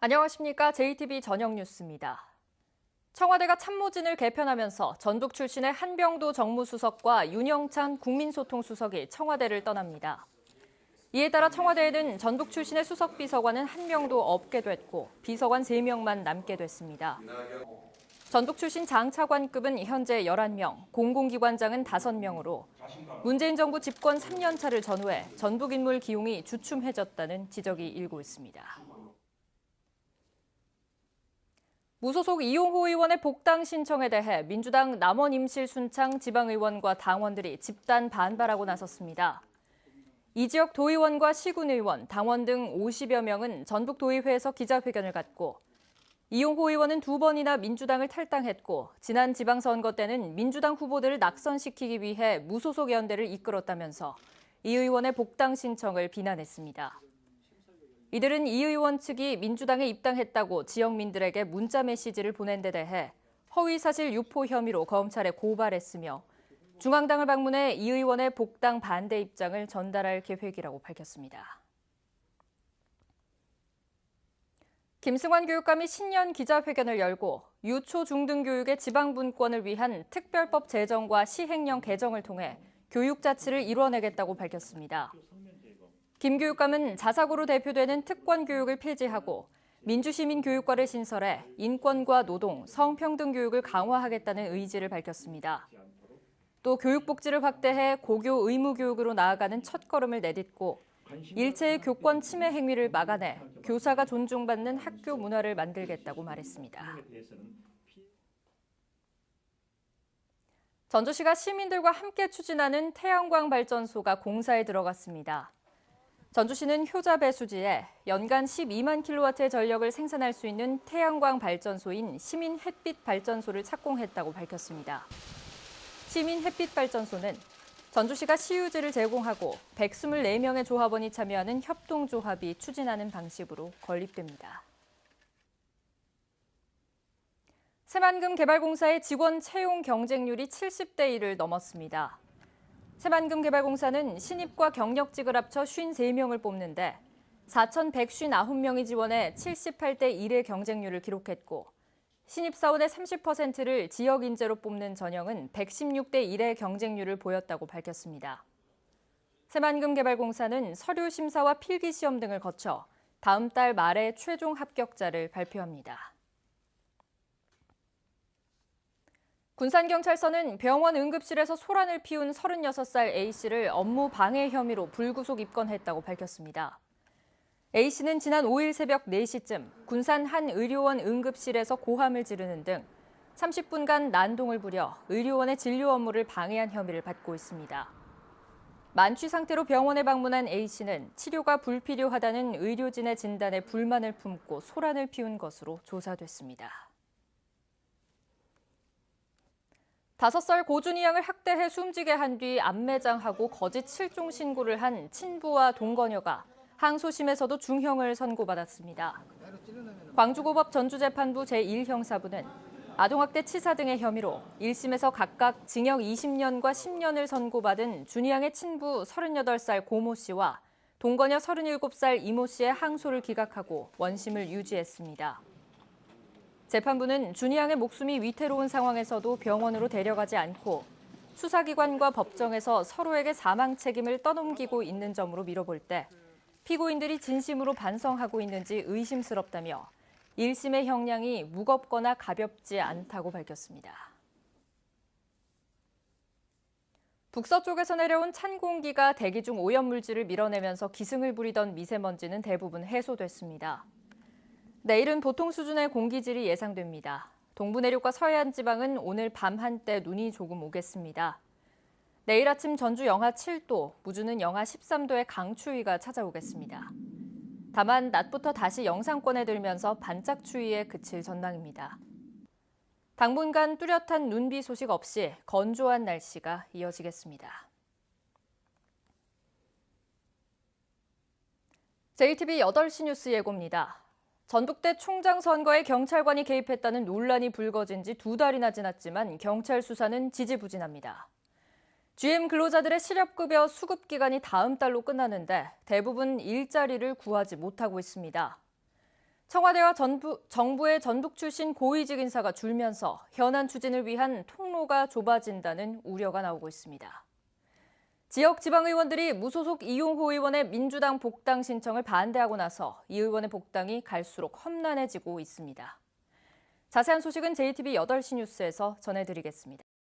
안녕하십니까. JTB 저녁 뉴스입니다. 청와대가 참모진을 개편하면서 전북 출신의 한병도 정무수석과 윤영찬 국민소통수석이 청와대를 떠납니다. 이에 따라 청와대에는 전북 출신의 수석 비서관은 한 명도 없게 됐고 비서관 3명만 남게 됐습니다. 전북 출신 장차관급은 현재 11명, 공공기관장은 5명으로 문재인 정부 집권 3년 차를 전후해 전북 인물 기용이 주춤해졌다는 지적이 일고 있습니다. 무소속 이용호 의원의 복당 신청에 대해 민주당 남원 임실 순창 지방의원과 당원들이 집단 반발하고 나섰습니다. 이 지역 도의원과 시군의원, 당원 등 50여 명은 전북도의회에서 기자회견을 갖고 이용호 의원은 두 번이나 민주당을 탈당했고 지난 지방선거 때는 민주당 후보들을 낙선시키기 위해 무소속 연대를 이끌었다면서 이 의원의 복당 신청을 비난했습니다. 이들은 이 의원 측이 민주당에 입당했다고 지역민들에게 문자 메시지를 보낸 데 대해 허위사실 유포 혐의로 검찰에 고발했으며 중앙당을 방문해 이 의원의 복당 반대 입장을 전달할 계획이라고 밝혔습니다. 김승환 교육감이 신년 기자회견을 열고 유초 중등 교육의 지방분권을 위한 특별법 제정과 시행령 개정을 통해 교육 자치를 이뤄내겠다고 밝혔습니다. 김 교육감은 자사고로 대표되는 특권 교육을 폐지하고 민주시민 교육과를 신설해 인권과 노동, 성평등 교육을 강화하겠다는 의지를 밝혔습니다. 또 교육복지를 확대해 고교 의무 교육으로 나아가는 첫걸음을 내딛고 일체의 교권 침해 행위를 막아내 교사가 존중받는 학교 문화를 만들겠다고 말했습니다. 전주시가 시민들과 함께 추진하는 태양광 발전소가 공사에 들어갔습니다. 전주시는 효자 배수지에 연간 12만 킬로와트의 전력을 생산할 수 있는 태양광 발전소인 시민 햇빛 발전소를 착공했다고 밝혔습니다. 시민 햇빛 발전소는 전주시가 시유지를 제공하고 124명의 조합원이 참여하는 협동조합이 추진하는 방식으로 건립됩니다. 새만금 개발공사의 직원 채용 경쟁률이 70대 1을 넘었습니다. 새만금 개발공사는 신입과 경력직을 합쳐 53명을 뽑는데 4,159명이 지원해 78대 1의 경쟁률을 기록했고 신입사원의 30%를 지역 인재로 뽑는 전형은 116대 1의 경쟁률을 보였다고 밝혔습니다. 새만금 개발공사는 서류 심사와 필기 시험 등을 거쳐 다음 달 말에 최종 합격자를 발표합니다. 군산경찰서는 병원 응급실에서 소란을 피운 36살 A씨를 업무 방해 혐의로 불구속 입건했다고 밝혔습니다. A씨는 지난 5일 새벽 4시쯤 군산 한 의료원 응급실에서 고함을 지르는 등 30분간 난동을 부려 의료원의 진료 업무를 방해한 혐의를 받고 있습니다. 만취 상태로 병원에 방문한 A씨는 치료가 불필요하다는 의료진의 진단에 불만을 품고 소란을 피운 것으로 조사됐습니다. 다섯 살 고준이 양을 학대해 숨지게 한뒤 안매장하고 거짓 실종 신고를 한 친부와 동거녀가 항소심에서도 중형을 선고받았습니다. 광주고법 전주재판부 제1형사부는 아동학대 치사 등의 혐의로 1심에서 각각 징역 20년과 10년을 선고받은 준이 양의 친부 38살 고모 씨와 동거녀 37살 이모 씨의 항소를 기각하고 원심을 유지했습니다. 재판부는 준이 양의 목숨이 위태로운 상황에서도 병원으로 데려가지 않고 수사기관과 법정에서 서로에게 사망 책임을 떠넘기고 있는 점으로 미뤄볼 때 피고인들이 진심으로 반성하고 있는지 의심스럽다며 1심의 형량이 무겁거나 가볍지 않다고 밝혔습니다. 북서쪽에서 내려온 찬 공기가 대기 중 오염물질을 밀어내면서 기승을 부리던 미세먼지는 대부분 해소됐습니다. 내일은 보통 수준의 공기질이 예상됩니다. 동부 내륙과 서해안 지방은 오늘 밤 한때 눈이 조금 오겠습니다. 내일 아침 전주 영하 7도, 무주는 영하 13도의 강추위가 찾아오겠습니다. 다만 낮부터 다시 영상권에 들면서 반짝 추위에 그칠 전망입니다. 당분간 뚜렷한 눈비 소식 없이 건조한 날씨가 이어지겠습니다. JTB 8시 뉴스 예고입니다. 전북대 총장 선거에 경찰관이 개입했다는 논란이 불거진 지 두 달이나 지났지만 경찰 수사는 지지부진합니다. GM 근로자들의 실업급여 수급 기간이 다음 달로 끝나는데 대부분 일자리를 구하지 못하고 있습니다. 청와대와 전부, 정부의 전북 출신 고위직 인사가 줄면서 현안 추진을 위한 통로가 좁아진다는 우려가 나오고 있습니다. 지역 지방의원들이 무소속 이용호 의원의 민주당 복당 신청을 반대하고 나서 이 의원의 복당이 갈수록 험난해지고 있습니다. 자세한 소식은 JTB 8시 뉴스에서 전해드리겠습니다.